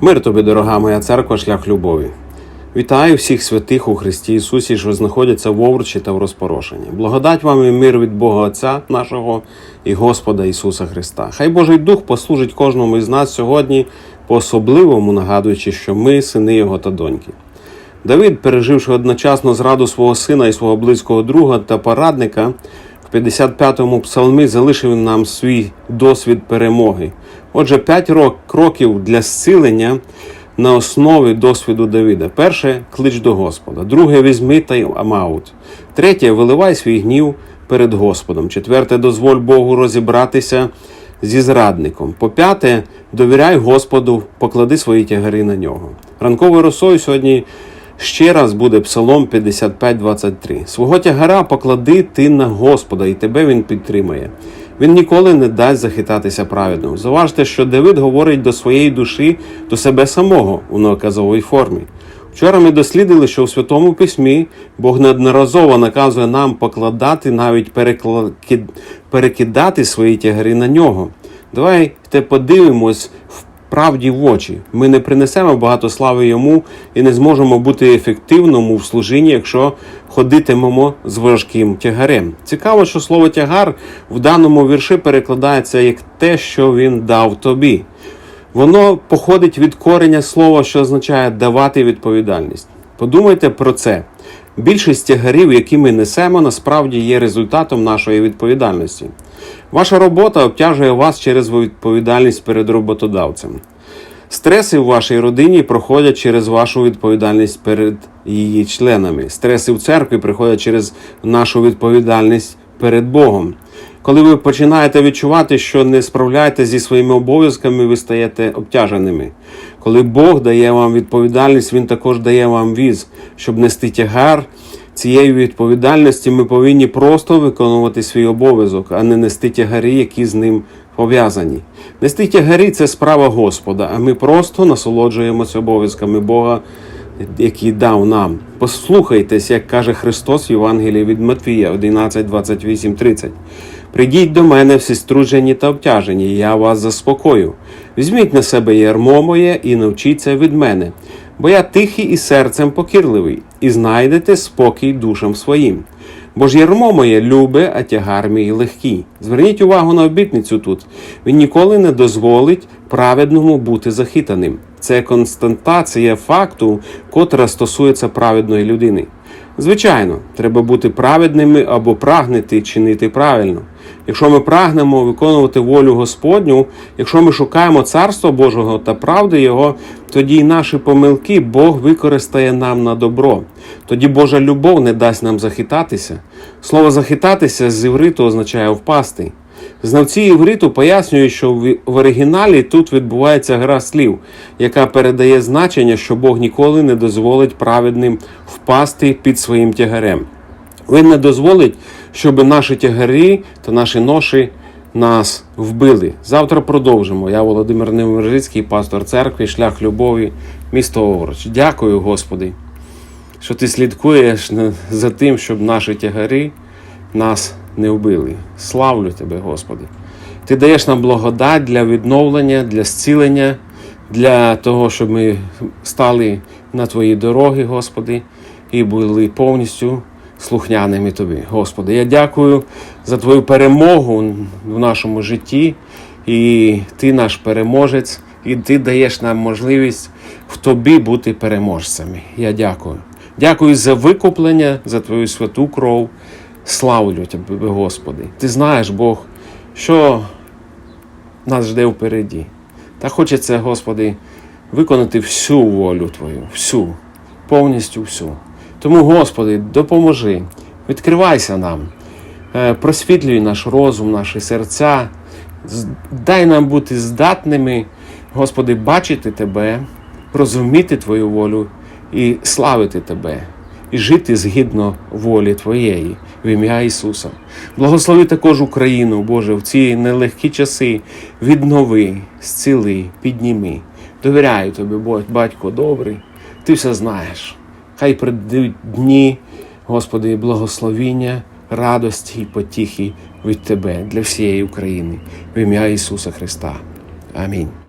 Мир тобі, дорога моя церква, шлях любові. Вітаю всіх святих у Христі Ісусі, що знаходяться в овручі та в розпорошенні. Благодать вам і мир від Бога Отця нашого і Господа Ісуса Христа. Хай Божий Дух послужить кожному із нас сьогодні по-особливому, нагадуючи, що ми сини Його та доньки. Давид, переживши одночасно зраду свого сина і свого близького друга та порадника, в 55-му псалмі залишив нам свій досвід перемоги. Отже, п'ять рок- кроків для зцілення на основі досвіду Давида. Перше клич до Господа. Друге візьми та й амаут. Третє виливай свій гнів перед Господом. Четверте дозволь Богу розібратися зі зрадником. По п'яте, довіряй Господу, поклади свої тягари на нього. Ранковою росою сьогодні ще раз буде Псалом 55.23. Свого тягара поклади ти на Господа, і тебе він підтримає. Він ніколи не дасть захитатися праведному. Заважте, що Давид говорить до своєї душі, до себе самого у наказовій формі. Вчора ми дослідили, що у Святому Письмі Бог неодноразово наказує нам покладати, навіть перекидати свої тягарі на нього. Давайте подивимось в правді в очі. Ми не принесемо багато слави йому і не зможемо бути ефективному в служінні, якщо ходитимемо з важким тягарем. Цікаво, що слово тягар в даному вірші перекладається як те, що він дав тобі. Воно походить від кореня слова, що означає давати відповідальність. Подумайте про це. Більшість тягарів, які ми несемо, насправді є результатом нашої відповідальності. Ваша робота обтяжує вас через відповідальність перед роботодавцем. Стреси в вашій родині проходять через вашу відповідальність перед її членами. Стреси в церкві приходять через нашу відповідальність перед Богом. Коли ви починаєте відчувати, що не справляєте зі своїми обов'язками, ви стаєте обтяженими. Коли Бог дає вам відповідальність, Він також дає вам віз, щоб нести тягар. Цієї відповідальності ми повинні просто виконувати свій обов'язок, а не нести тягарі, які з ним пов'язані. Нести тягарі це справа Господа, а ми просто насолоджуємося обов'язками Бога, які дав нам. Послухайтесь, як каже Христос в Євангелії від Матвія 11, 28, 30. Прийдіть до мене всі струджені та обтяжені, я вас заспокою. Візьміть на себе ярмо моє і навчіться від мене, бо я тихий і серцем покірливий, і знайдете спокій душам своїм. Бо ж ярмо моє любе, а тягар мій легкий. Зверніть увагу на обітницю тут. Він ніколи не дозволить праведному бути захитаним. Це констатація факту, котра стосується праведної людини. Звичайно, треба бути праведними або прагнути чинити правильно. Якщо ми прагнемо виконувати волю Господню, якщо ми шукаємо Царства Божого та правди Його, тоді й наші помилки Бог використає нам на добро. Тоді Божа любов не дасть нам захитатися. Слово захитатися з івриту означає впасти. Знавці івриту пояснюють, що в оригіналі тут відбувається гра слів, яка передає значення, що Бог ніколи не дозволить праведним впасти під своїм тягарем. Він не дозволить, щоб наші тягарі та наші ноші нас вбили. Завтра продовжимо. Я Володимир Невержицький, пастор церкви, шлях любові, місто Овруч. Дякую, Господи, що ти слідкуєш за тим, щоб наші тягарі нас не вбили. Славлю тебе, Господи. Ти даєш нам благодать для відновлення, для зцілення, для того, щоб ми стали на Твої дороги, Господи, і були повністю слухняними Тобі. Господи, я дякую за Твою перемогу в нашому житті, і Ти наш переможець, і Ти даєш нам можливість в Тобі бути переможцями. Я дякую. Дякую за викуплення, за Твою святу кров. Славлю Тебе, Господи. Ти знаєш, Бог, що нас жде впереді. Та хочеться, Господи, виконати всю волю Твою, всю, повністю всю. Тому, Господи, допоможи, відкривайся нам, е, просвітлюй наш розум, наші серця, дай нам бути здатними, Господи, бачити Тебе, розуміти Твою волю і славити Тебе, і жити згідно волі Твоєї в ім'я Ісуса. Благослови також Україну, Боже, в ці нелегкі часи. Віднови, зціли, підніми. Довіряю Тобі, Батько добрий, Ти все знаєш. Хай прийдуть дні, Господи, благословіння, радості і потіхи від Тебе для всієї України. В ім'я Ісуса Христа. Амінь.